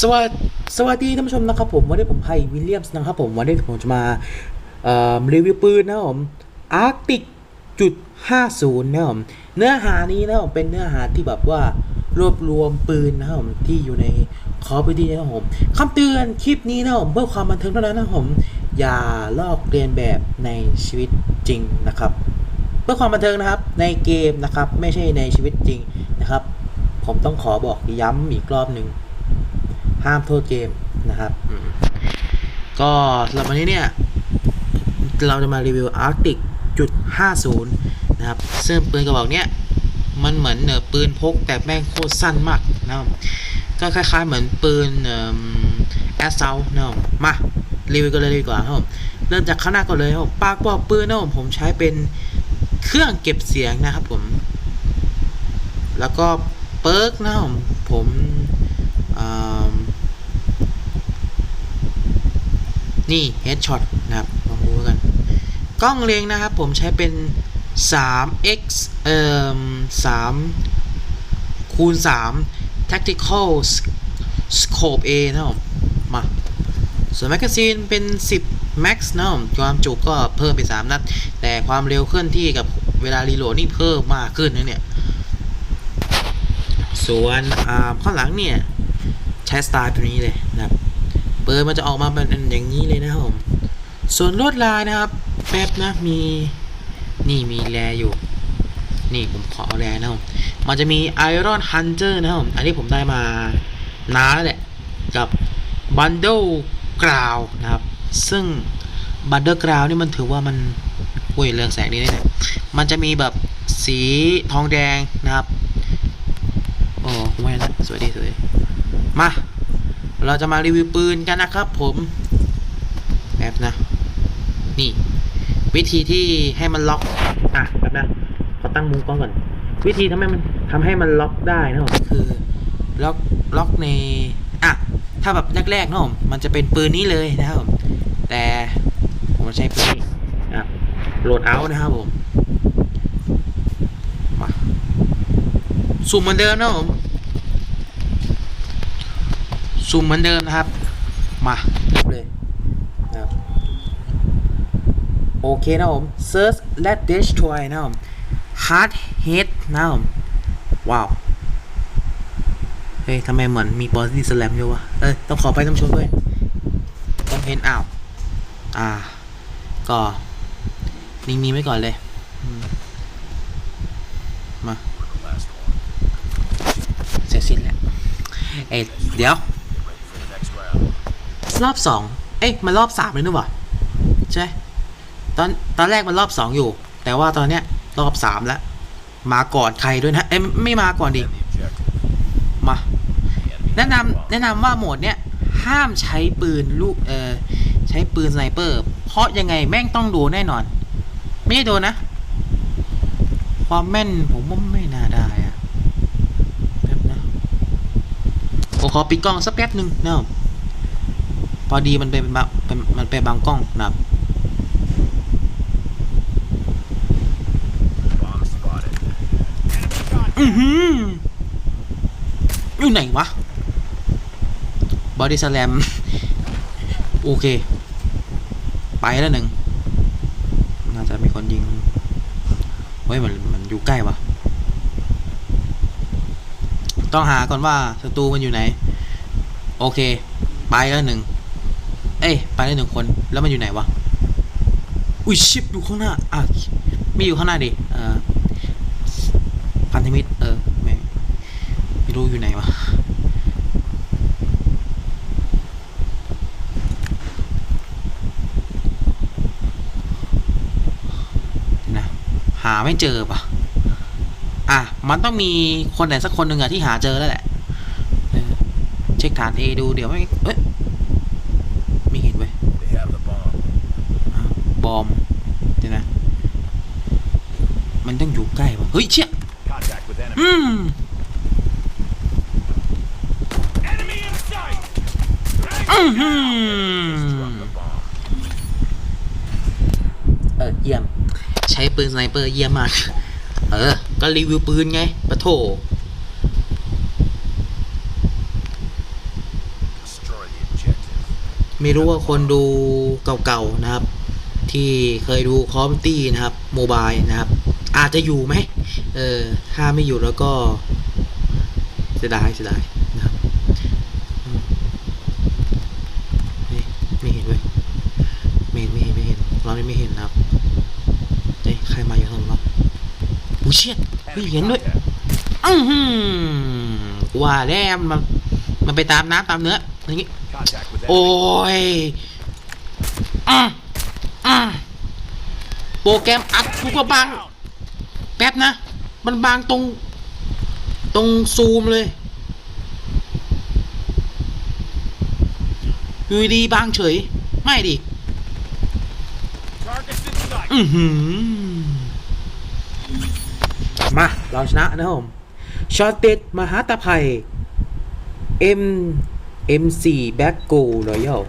สวัสดสวัสดีท่านผู้ชมนะครับผมวันนี้ผมไพวิลเลียมส์นะครับผมวันนี้ผมจะมาเอ่อรีวิวปืนนะครับผมอาร์ติกจุด50นะครับผมเนื้อหานี้นะครับผมเป็นเนื้อหาที่แบบว่ารวบรวมปืนนะครับผมที่อยู่ในคอร์พิวนะครับผมคำเตือนคลิปนี้นะครับผมเพื่อความบันเทิงเท่านั้นนะครับผมอย่าลอกเลียนแบบในชีวิตจริงนะครับ เพื่อความบันเทิงนะครับในเกมนะครับไม่ใช่ในชีวิตจริงนะครับ ผมต้องขอบอกย้ำอีกรอบหนึ่ง ห้ามโทษเกมนะครับอืมก็สำหรับวันนี้เนี่ย เราจะมารีวิว Arctic จุด50 นะครับ ซึ่งปืนกระบอกเนี้ย มันเหมือนเนอปืนพกแต่แม่งโคตรสั้นมากนะครับ ก็คล้ายๆเหมือนปืนแอสเซลนะครับมารีวิวกันเลยดีกว่าครับผมเริ่มจากข้างหน้าก่อนเลยครับผมปากบอกปืนนะครับผมผมใช้เป็นเครื่องเก็บเสียงนะครับผม แล้วก็เปิร์กนะครับผมผมอ่า นี่ headshot นะครับลองดูกัน กล้องเล็งนะครับผมใช้เป็น 3x เอ่อ3คูณ3 tactical scope A นะครับมาส่วนแมกกาซีนเป็น 10 max นะครับผมความจุก็เพิ่มไป 3 นัด แต่ความเร็วเคลื่อนที่กับเวลารีโหลดนี่เพิ่มมากขึ้นนะเนี่ย ส่วนข้างหลังเนี่ย ใช้สไตล์ตัวนี้เลยนะครับ ปิดมันจะออกมาเป็นอย่างนี้เลยนะครับผมส่วนลวดลายนะครับแป๊บนะมีนี่มีแรอยู่นี่ผมขอเอาแรนะครับ มันจะมี Iron Hunter นะครับผมอันนี้ผมได้มานานแล้วแหละ กับ Bundle Ground นะครับ ซึ่ง Bundle Ground นี่มันถือว่ามันอุ้ยเรื่องแสงนี้เนี่ยมันจะมีแบบสีทองแดงนะครับ โอ้ไม่ละสวยดีสวยมา เราจะมารีวิวปืนกันนะครับผมแบบนะ นี่ วิธีที่ให้มันล็อก อะแบบนะขอตั้งมุมกล้องก่อน วิธีทำให้มันทำให้มันล็อกได้นะผมคือล็อกล็อกในอะถ้าแบบแรกๆนะผมมันจะเป็นปืนนี้เลยนะครับผมแต่ผมใช้ปืนนี้อะโหลดเอานะครับผมมาสุ่มเหมือนเดิมนะผม ซูมเหมือนเดิมนะครับ มาเลยนะครับโอเคนะผม search และ destroy นะผม hard hit นะผม ว้าว เฮ้ยทำไมเหมือนมี body slam อยู่วะ เอ้ย ต้องขอไปท่านผู้ชมด้วยต้องเห็นอ้าว อ่า ก็นิ่งๆไว้ก่อนเลยมมาเสร็จสิ้นแล้ว เอ้ยเดี๋ยว รอบสองเอ๊ะมันรอบสามเลยนึกว่าใช่ตอนตอนแรกมันรอบสองอยู่ แต่ว่าตอนเนี้ยรอบสามแล้ว มาก่อนใครด้วยนะเอ้ยไม่มาก่อนดิมาแนะนำแนะนำว่าโหมดเนี้ยห้ามใช้ปืนลูกเออใช้ปืนสไนเปอร์ เพราะยังไงแม่งต้องโดนแน่นอน ไม่ได้โดนนะ ความแม่นผมว่าไม่น่าได้อะแป๊บนะผมขอปิดกล้องสักแป๊บหนึ่งนะครับ พอดีมันเป็นบางเป็นมันเป็นบางกล้องนะครับอือหืออยู่ไหนวะบอดี้สแลมโอเค ไปแล้วหนึ่งน่าจะมีคนยิงเฮ้ยมันมันอยู่ใกล้วะต้องหาก่อนว่าศัตรูมันอยู่ไหน โอเค ไปแล้วหนึ่ง เอ้ยไปได้หนึ่งคนแล้วมันอยู่ไหนวะอุ้ยชิปอยู่ข้างหน้าอะไม่อยู่ข้างหน้าดิเออพันธมิตรเออไม่ไม่รู้อยู่ไหนวะนะหาไม่เจอปะอะมันต้องมีคนไหนสักคนหนึ่งอะที่หาเจอแล้วแหละเช็คฐาน A ดูเดี๋ยวไม่เอ้ย ไม่เห็นเว้ย They have the bomb. อ้าวบอมเดี๋ยวนะ มันต้องอยู่ใกล้ปะเฮ้ยเชี่ย Contact with enemy. อืม Enemy in sight. อือหือ Drop the bomb. เออเยี่ยม ใช้ปืนสไนเปอร์เยี่ยมมาก เออ ก็รีวิวปืนไงปะโถไม่รู้ว่าคนดูเก่าๆนะครับ ที่เคยดูคอมตี้นะครับโมบายนะครับ อาจจะอยู่ไหมเออถ้าไม่อยู่แล้วก็เสียดายเสียดายนะครับอืมเฮ้ยไม่เห็นเว้ยไม่เห็นไม่เห็นไม่เห็นเราไม่เห็นนะครับเฮ้ยใครมาอยู่ข้างหลังวะอู้เชี่ยเฮ้ยเห็นด้วยอือหือว่าแล้วมันมันไปตามน้ำตามเนื้ออย่างงี้โอ้ยอะ อะโปรแกรมอัดกูก็บังแป๊บนะ มันบางตรง ตรงซูมเลยอยู่ดีๆบางเฉย ไม่ดิ Targets in sight. อือหือ มาเราชนะนะครับผมช็อตเด็ดมหาตะไพ M M4 Back Go Royal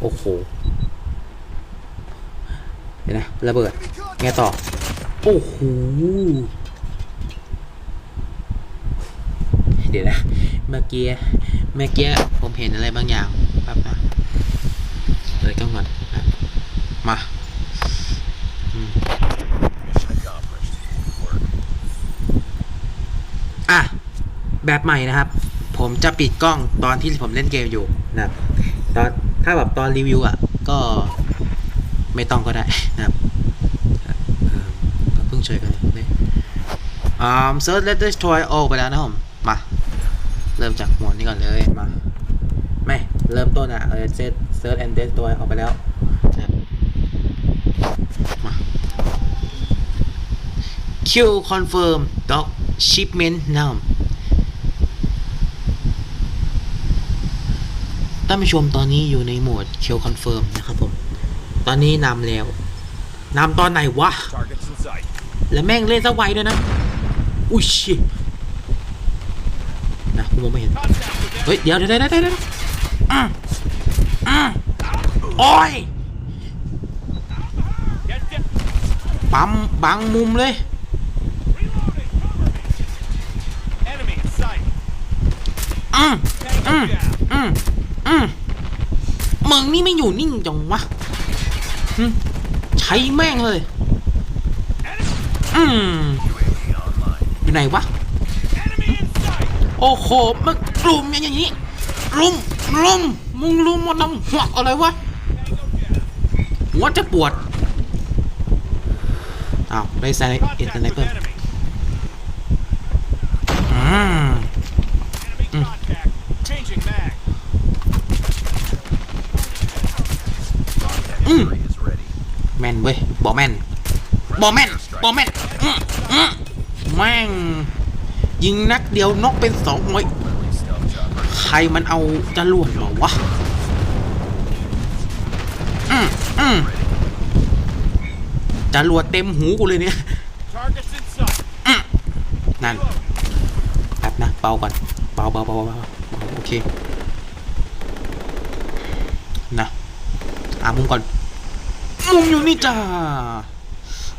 โอ้โห เดี๋ยวนะระเบิด ไงต่อ โอ้โห เดี๋ยวนะ เมื่อกี้ เมื่อกี้ผมเห็นอะไรบางอย่างแป๊บนะเปิดกล้องก่อนมาอะ แบบใหม่นะครับ ผมจะปิดกล้องตอนที่ผมเล่นเกมอยู่นะตอน ถ้าแบบตอนรีวิวอะก็ไม่ต้องก็ได้นะครับเพิ่งเฉยกันเลยอ่าเซิร์ชเลตเตอร์ทอยโอไปแล้วนะผมมา เริ่มจากหมวดนี้ก่อนเลยมาไม่เริ่มต้นอะเออเซตเซิร์ชแอนเดสตัวออกไปแล้วนะครับมา Q confirm dog shipment now ท่านผู้ชมตอนนี้อยู่ในโหมด Q confirm นะครับผม ตอนนี้นำแล้วนำตอนไหนวะ แล้วแม่งเล่นซะไวด้วยนะ อุ้ยชินะกูมองไม่เห็น เฮ้ย เดี๋ยวเดี๋ยวเดี๋ยวเดี๋ยวเดี๋ยวอะอะโอ้ยปั๊มบังมุมเลย Reloading. Cover me. Enemy in sight. อืมอืม อืมมึงนี่ไม่อยู่นิ่งจังวะใช้แม่งเลย อืมอยู่ไหนวะ โอ้โหมันกลุ่มอย่างนี้ลุมลุมมึงลุมมันทำหัวอะไรวะหัวจะปวดอ้าวได้ใส่เอ็นเตอร์เน็ต with เพิ่ม อืม Enemy contact. Changing mag. Mm. Three is ready. แม่นเว้ยบอ แมนบอแมนบอแมนแม่ง ยิงนักเดียวนกเป็นสองหอยใครมันเอาจรวดมาวะอืมอืมจรวดเต็มหูกูเลยเนี่ยนั่นแป๊บนะเบาก่อนเบาเบาเบาเบาโอเคนะอามุมก่อน มุมอยู่นี่จ้า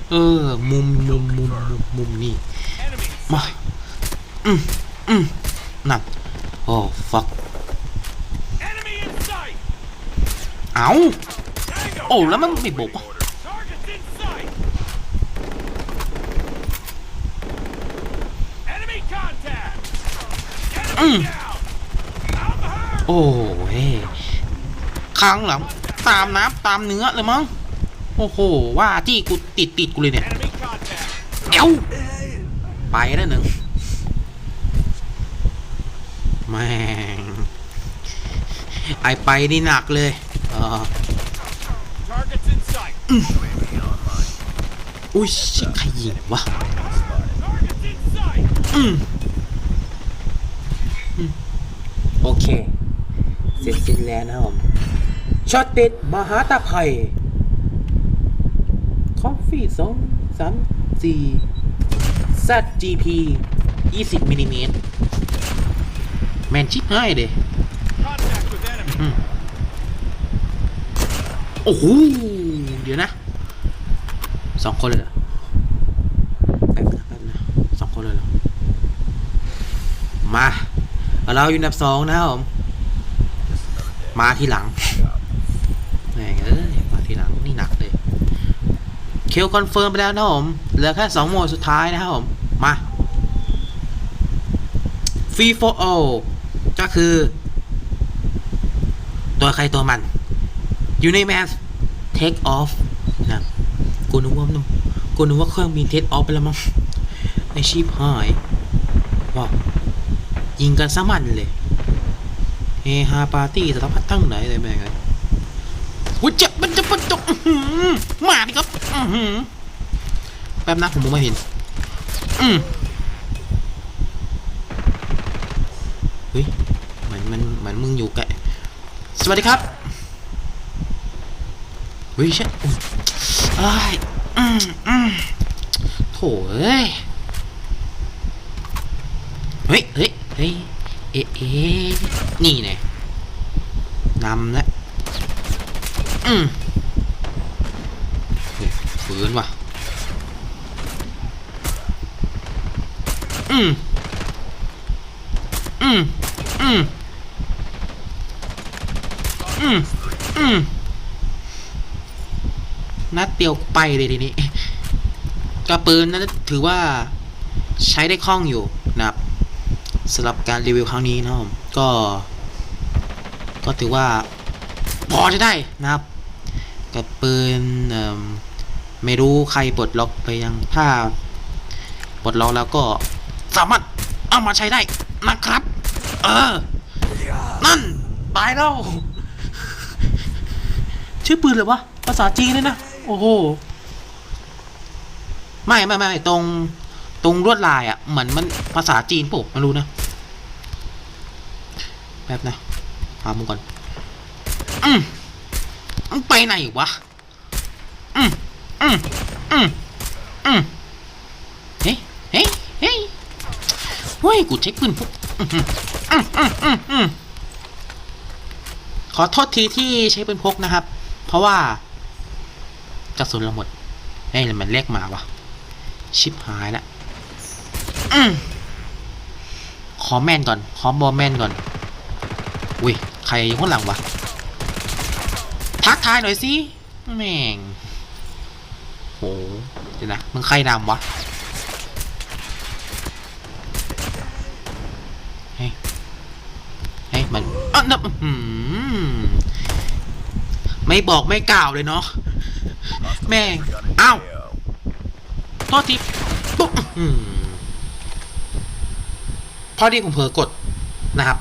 เออ มุมมุมมุมมุมมุมนี่ มา อืมอืมนั่นโอ้ฟักเอาโอ้แล้วมันไม่บอกอืมโอ้เฮ้ค้างหลังตามน้ำตามเนื้อเลยมั้ง โอ้โห ว่าที่กูติดติดกูเลยเนี่ยเอ้าไปแล้วหนึ่งแม่งไอไปนี่หนักเลยเอออุ้ยชิใครยิงวะโอเค เสร็จสิ้นแล้วนะครับผมช็อตเด็ดมหาตาไผ่ คอฟฟี่สองสามสี่ ZGP 20มิลลิเมตรแมนชิปให้เด้โอ้โห เดี๋ยวนะสองคนเลยเหรอแป๊บนะแป๊บนะสองคนเลยเหรอ มา เราอยู่อันดับสองนะครับผม มาที่หลังแหม่งเอ้ย มาทีหลังนี่หนักเลย เคลคอนเฟิร์มไปแล้วนะผมเหลือแค่สองโหมดสุดท้ายนะครับผม มาฟรีโฟโอก็คือ ตัวใครตัวมันอยู่ในแมสเทคออฟนะกูนึกว่ามันกูนึกว่าเครื่องบินเทคออฟไปแล้วมั้งไอชีพหายว้าวยิงกันซะมันเลยเฮฮาปาร์ตี้สารพัดตั้งไหนเลยแม่งไงวุ้ยเจ็บมันจะมันจกมาดิครับอื้อหือ แป๊บนะผมมองไม่เห็น อืมเฮ้ยเหมือนมันเหมือนมึงอยู่แกะสวัสดีครับเฮ้ยเช่ยอุ๊ยอ้ายอืมอืมโถ่เอ้ยเฮ้ยเฮ้ยเฮ้ยเอ๊ะเอ๊ะนี่ไงนำแล้วอืมเฮ้ยฝืนว่ะ อืม อืม อืม อืม อืม นัด เดียวไปเลยทีนี้กระปืนนั้นถือว่าใช้ได้คล่องอยู่นะครับสำหรับการรีวิวครั้งนี้นะครับก็ ก็ถือว่าพอจะได้นะครับ กับปืนเอิ่มไม่รู้ใครปลดล็อกไปยังถ้าปลดล็อกแล้วก็สามารถเอามาใช้ได้นะครับ เออ นั่นตายแล้วชื่อปืนเลยวะภาษาจีนเลยนะ โอ้โหไม่ไม่ไม่ไม่ตรง ตรงลวดลายอะ่ะ เหมือนมันภาษาจีนปุ๊บไม่รู้นะแป๊บนะหามึงก่อน อืมมึงไปไหนวะ อืมอืมอืมอืมเฮ้เฮ้เฮ้เฮ้ย กูเช็คปืนพกอืมอืมอืมอืมอืมขอโทษทีที่ใช้ปืนพกนะครับ เพราะว่า กระสุนเราหมดเฮ้ยมันเรียกมาวะชิบหายละอืมขอแม่นก่อน ขอบอแม่นก่อน อุ้ย ใครอยู่ข้างหลังวะ ทักทายหน่อยสิ แม่ง โห เดี๋ยวนะ มึงใครนำวะ เฮ้ย เฮ้ย มันอะนับอืมไม่บอกไม่กล่าวเลยเนาะ แม่งอ้าวโทษทีปุ๊บอืมพอดีผมเผลอกดนะครับ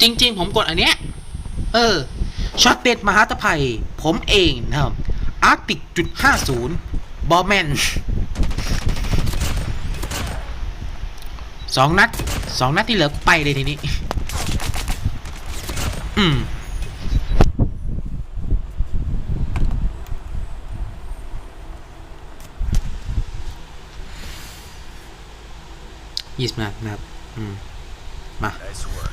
จริง ๆ ผมกดอันเนี้ย เออช็อตเด็ดมหาตภัย ผมเองนะครับอาร์ติกจุดห้าศูนย์บอแมนสองนัดสองนัดที่เหลือไปเลยทีนี้ อืม ยี่สิบนัดนะครับอืมมา Nice work.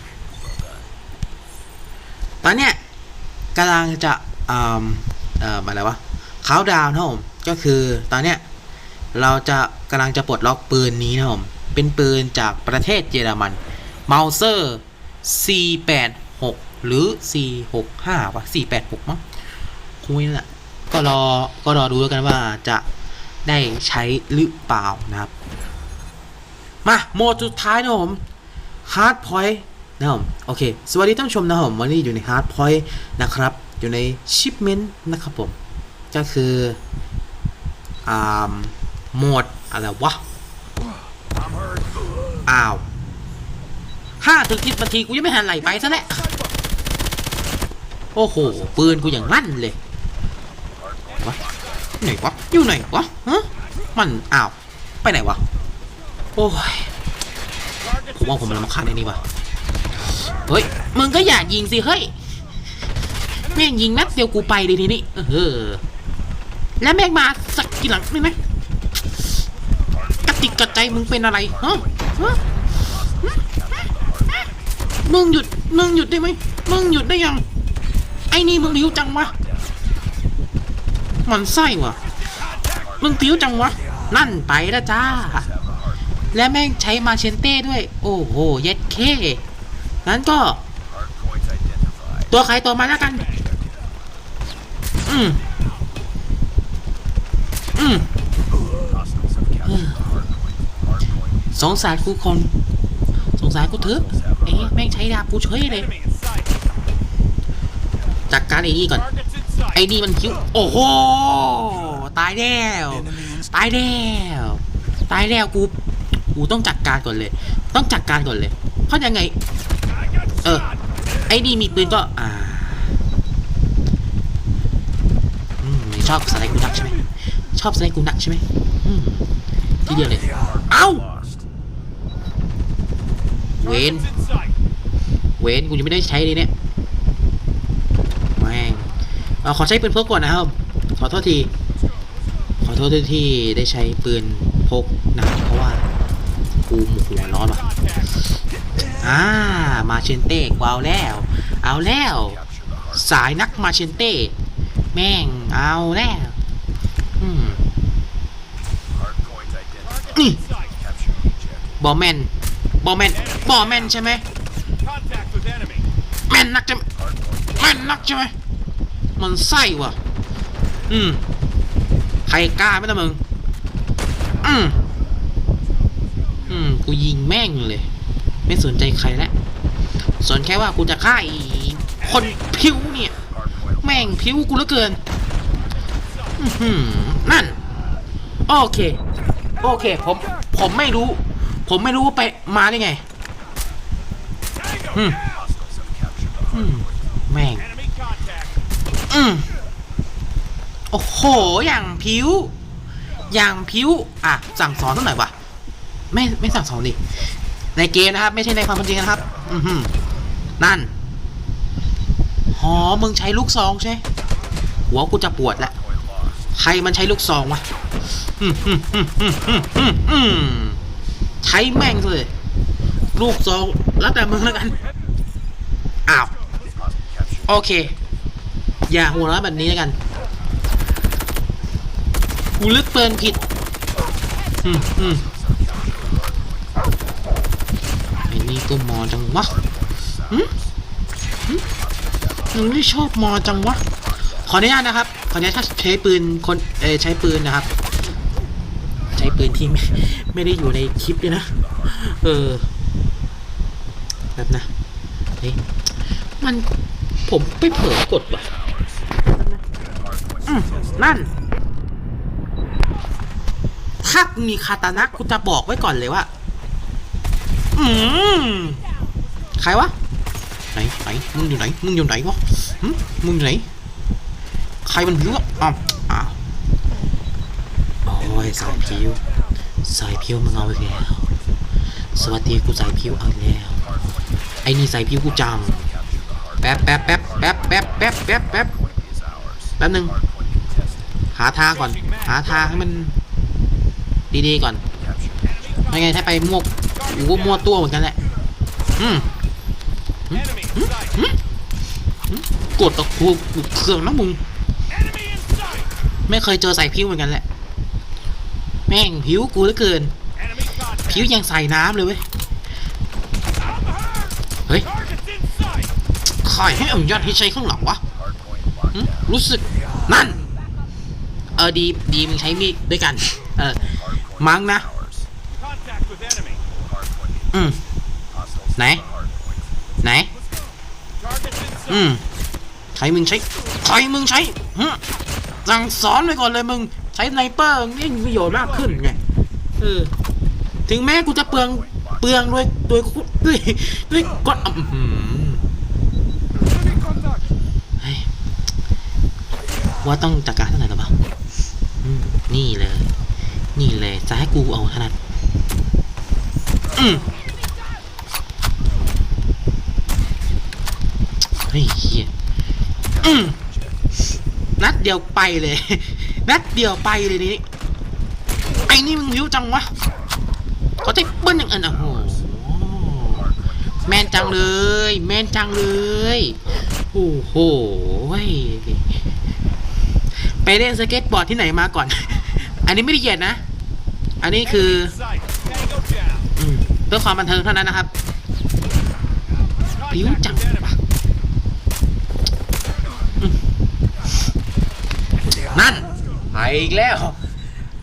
ตอนเนี้ยกำลังจะอ่าเอ่ออะไรวะเขาดาวน์นะครับผมก็คือตอนเนี้ยเราจะกำลังจะปลดล็อกปืนนี้นะครับผมเป็นปืนจากประเทศเยอรมันเมาเซอร์ C86 หรือ C65 วะ486 มั้งคุยนั่นแหละก็รอก็รอดูแล้วกันว่าจะได้ใช้หรือเปล่านะครับ มาโหมดสุดท้ายนะผม Hard Point นะครับผมโอเค สวัสดีท่านผู้ชมนะผมวันนี้อยู่ใน Hard Point นะครับ อยู่ใน Shipment นะครับผม ก็คืออ่าโหมดอะไรวะ อ้าวห้าถึงสิบนาทีกูยังไม่หันไหลไปซะแล้วโอ้โห ปืนกูอย่างลั่นเลยวะไหนวะ อยู่ไหนวะฮะมันอ้าว ไปไหนวะ โอ้ยผมว่าผมรำคาญไอ้นี่วะเฮ้ย มึงก็อย่ายิงสิ เฮ้ย แม่งยิงนัดเดียวกูไปเลยทีนี้เออแล้วแม่งมาสักกี่หลังนี่ไหมกระติกกระใจมึงเป็นอะไรฮะฮะมึงหยุด มึงหยุดได้ไหมมึงหยุดได้ยัง ไอ้นี่มึงผิวจังวะ มันไส้วะมึงผิวจังวะ นั่นไปแล้วจ้า และแม่งใช้มาเชนเต้ด้วย โอ้โห เย็ดเคงั้นก็ ตัวใครตัวมันแล้วกัน อืมอืมสงสารกูคนสงสารกูเถอะเอ๊ะแม่งใช้ดาบกูเฉยเลย จัดการไอ้นี่ก่อน ไอ้นี่มันคิ้ว โอ้โห ตายแล้ว ตายแล้ว ตายแล้วกู กูต้องจัดการก่อนเลย ต้องจัดการก่อนเลยเพราะยังไง เออ ไอ้นี่มีปืนก็อ่าอืมชอบสไนกูนักใช่ไหมชอบสไนกูนักใช่ไหมอืมทีเดียวเลยเอ้าเวนเวนกูยังไม่ได้ใช้เลยเนี่ยแม่งเอาขอใช้ปืนพกก่อนนะครับ ขอโทษที ขอโทษที่ได้ใช้ปืนพกนะครับ เพราะว่ากูหมหัวร้อนว่ะอ่ามาเชนเต้กูเอาแล้ว เอาแล้ว สายนักมาเชนเต้ แม่งเอาแล้วอืม hard points identified. นี่บอแมนบอแมนบอแมนใช่ไหมแมนนักใช่ไหมแมนนักใช่ไหมมันไส้ว่ะ อืม ใครกล้าไหมล่ะมึง อืม กูยิงแม่งเลย ไม่สนใจใครแล้วสนแค่ว่ากูจะฆ่าอีคนผิวเนี่ย แม่งผิวกูเหลือเกินนั่น โอเค โอเค ผม ผมไม่รู้ ผมไม่รู้ว่าไปมาได้ไง Tango Hmm. down. Hostiles have captured the อืมแม่งอืมโอ้โห อย่างผิว อย่างผิว อะ สั่งสอนสักหน่อยวะ ไม่ไม่สั่งสอนดิในเกมนะครับ ไม่ใช่ในความเป็นจริงนะครับ อือหือนั่นหอมึงใช้ลูกซองใช่ หัวกูจะปวดล้ว Point lost. ใครมันใช้ลูกซองวะอืมอืมอืมอืมอืมอืมใช้แม่งเลยลูกซองแล้วแต่มึงแล้วกัน อ้าว โอเค อย่าหัวเราะแบบนี้แล้วกันกูเลือกเปินผิด อืมอืม ไอ้นี่ก็มอจังวะหืมหืมมึงไม่ชอบมอจังวะ ขออนุญาตนะครับ ขออนุญาตถ้าใช้ปืนคนเออใช้ปืนนะครับ ใช้ปืนที่ไม่ไม่ได้อยู่ในคลิปด้วยนะ เออแบบนะเฮ้ยมันผมไปเผลอกดว่ะอืมนั่น ถ้ามีคาตานะกูจะบอกไว้ก่อนเลยว่า อืมใครวะไหนไหนมึงอยู่ไหนมึงอยู่ไหนวะมึงอยู่ไหนใครมันผิวอะอ้าวอ้าวโอ้ยสายผิวสายผิวมึงเอาไปแล้วสวัสดีกูสายผิวเอาแล้วไอ้นี่สายผิวกูจังแป๊บแป๊บแป๊บแป๊บแป๊บแป๊บแป๊บแป๊บแป๊บนึงหาทางก่อน หาทางให้มันดีๆก่อนยังไม่ไงถ้าไปมวก ก็มั่วตัวเหมือนกันแหละอืมกดตะคูกูเครื่องนะมึงไม่เคยเจอใส่ผิวเหมือนกันแหละ แม่งผิวกูเหลือเกิน ผิวยังใส่น้ำเลยเว้ย เฮ้ยใครให้อนุญาตให้ใช้ข้างหลังวะ รู้สึก นั่น เออดีดีมึงใช้มีดด้วยกัน เออมั้งนะ Hostiles. Này. have the hard point. ไหน Targets in อืม sight. ใครมึงใช้ ใครมึงใช้หึสั่งสอนไปก่อนเลยมึง ใช้สไนเปอร์นี่มีประโยชน์มากขึ้นไง เออ ถึงแม้กูจะเปลือง เปลืองด้วยด้วยด้วยด้วยก้อนอื้อหือ Enemy contact. เฮ้ยว่าต้องจัดการเท่าไหร่หรอเปล่าอืมนี่เลย นี่เลย จะให้กูเอาถนัดอืม ฮ้ยเฮียนัดเดียวไปเลย นัดเดียวไปเลยนี่ไอ้นี่มึงหิวจังวะเขาจะเบิ้ลอย่างอันอะโอ้โหแมนจังเลย แมนจังเลยโอ้โหไปเล่นสเก็ตบอร์ดที่ไหนมาก่อน อันนี้ไม่ได้เหยียดนะ อันนี้คือเพื่อความบันเทิงเท่านั้นนะครับผิวจังวะอืม นั่น ไปอีกแล้ว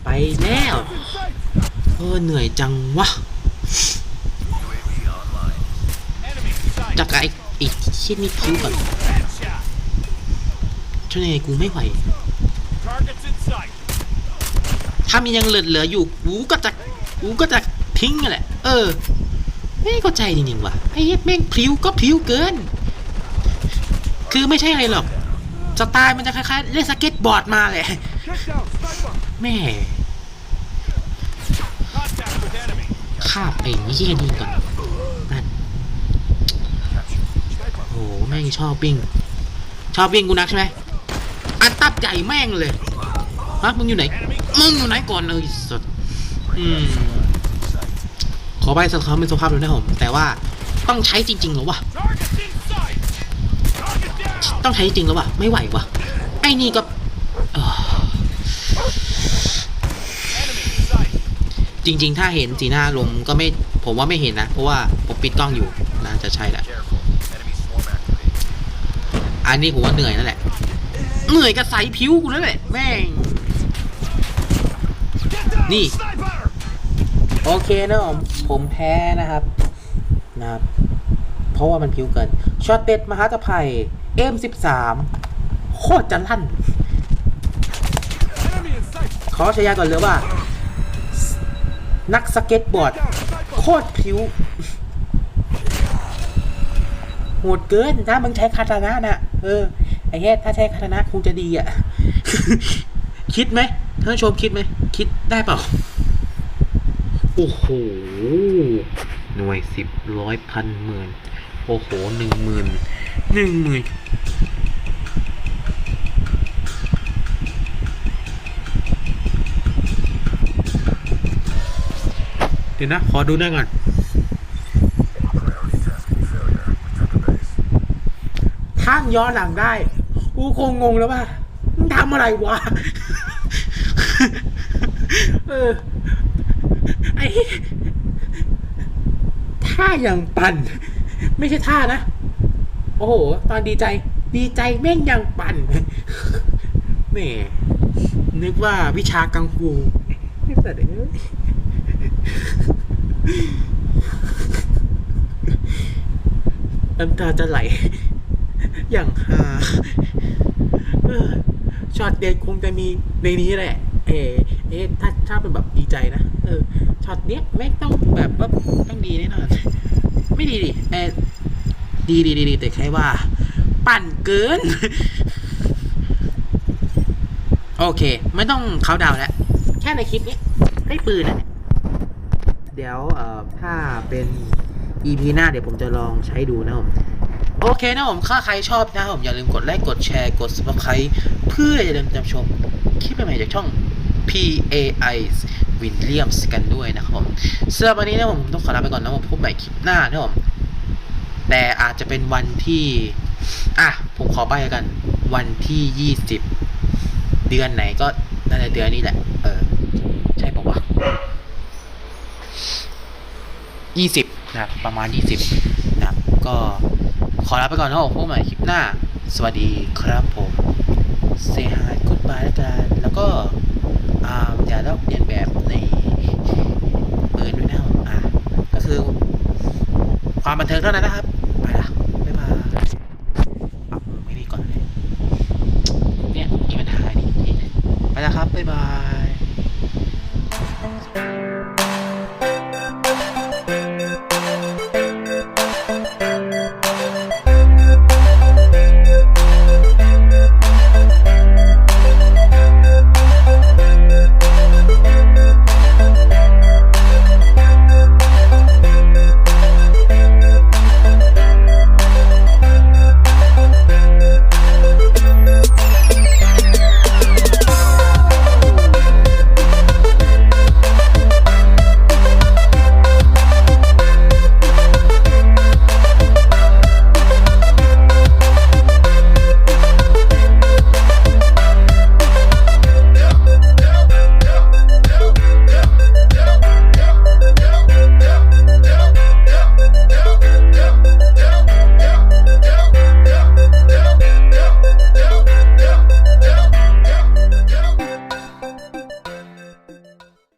ไปแล้วเออเหนื่อยจังวะจากไอ้ไอ้ชิ้นนี้ผิวก่อนช่วยยังไงกูไม่ไหว ถ้ามียังเหลือเหลืออยู่กูก็จะกูก็จะทิ้งนั่นแหละ เออ ไม่เข้าใจจริงๆว่ะไอ้เหี้ยแม่งพลิ้วก็พลิ้วเกิน คือไม่ใช่อะไรหรอก สไตล์มันจะคล้ายๆเล่นสเก็ตบอร์ดมาเลยแม่ข้าบไอ้เหี้ยนี่ก่อนนั่นโอ้แม่งชอบวิ่ง ชอบวิ่งกูนักใช่ไหมอันตับใหญ่แม่งเลยฮะมึงอยู่ไหนมึงอยู่ไหนก่อนเลยสุดอืมขอไปสักครั้งเป็นสุภาพเลยนะผมแต่ว่าต้องใช้จริงๆหรอวะ ต้องใช้จริงแล้ววะไม่ไหววะไอ้นี่ก็จริง ๆ ถ้าเห็นสีหน้าลมก็ไม่ผมว่าไม่เห็นนะ เพราะว่าผมปิดกล้องอยู่น่าจะใช่แหละอันนี้ผมว่าเหนื่อยนั่นแหละ เหนื่อยกับใสผิวกูนั่นแหละแม่ง Get down, Knee. sniper. โอเคนะผมผมแพ้นะครับนะครับ เพราะว่ามันผิวเกินช็อตเด็ดมหาตภัย M13 โคตรจะลั่น ขอชายาก่อนเลยว่า นักสเก็ตบอร์ด โคตรผิวโหดเกินถ้ามึงใช้คาตานะนะเออ ไอ้เฮ็ดถ้าใช้คาตานะคงจะดีอะ คิดไหมท่านชมคิดไหม คิดได้เปล่า โอ้โห หน่วยสิบร้อยพันหมื่น โอ้โหหนึ่งหมื่นหนึ่งหมื่นเดี๋ยวนะ ขอดูหน้าก่อน Priority tasking failure. Return to base. ถ้าย้อนหลังได้ กูคงงงแล้วว่ามึงทำอะไรวะ เออ ไอ้ท่าย่างปั่น ไม่ใช่ท่านะ โอ้โห ตอนดีใจ ดีใจแม่งยังปั่นแหม่นึกว่าวิชากังฟูไม่แต่เอ้ยน้ำตาจะไหล อย่างฮาช็อตเด็ดคงจะมีในนี้แหละ เออเอ๊ะถ้าถ้าเป็นแบบดีใจนะ เออ ช็อตเนี้ยแม่งต้องแบบว่าต้องดีแน่นอน ไม่ดีดิเออดีดีดีดีแต่แค่ว่า ปั่นเกิน โอเค ไม่ต้องเขาน์ดาวน์แล้ว แค่ในคลิปนี้ให้ปืนนะเดี๋ยวเอ่อถ้าเป็น EP หน้าเดี๋ยวผมจะลองใช้ดูนะผมโอเคนะผมถ้าใครชอบนะครับผมอย่าลืมกดไลค์กดแชร์กด subscribe เพื่ออย่าลืมติดตามชมคลิปใหม่ๆจากช่อง PAI Williams กันด้วยนะครับผมสำหรับวันนี้นะผมต้องขอลาไปก่อนนะผมพบใหม่คลิปหน้านะผมแต่อาจจะเป็นวันที่ อะ ผมขอใบกัน วันที่ 20 เดือนไหนก็นั่นแหละเดือนนี้แหละ เออ ใช่ปะวะ20 นะครับ ประมาณ 20 นะครับ ก็ขอลาไปก่อนนะผมพบใหม่คลิปหน้า สวัสดีครับผม เซฮายกุดบายแล้วกันแล้วก็ อย่าลอกเลียนแบบในปืนด้วยนะครับก็คือความบันเทิงเท่านั้นนะครับ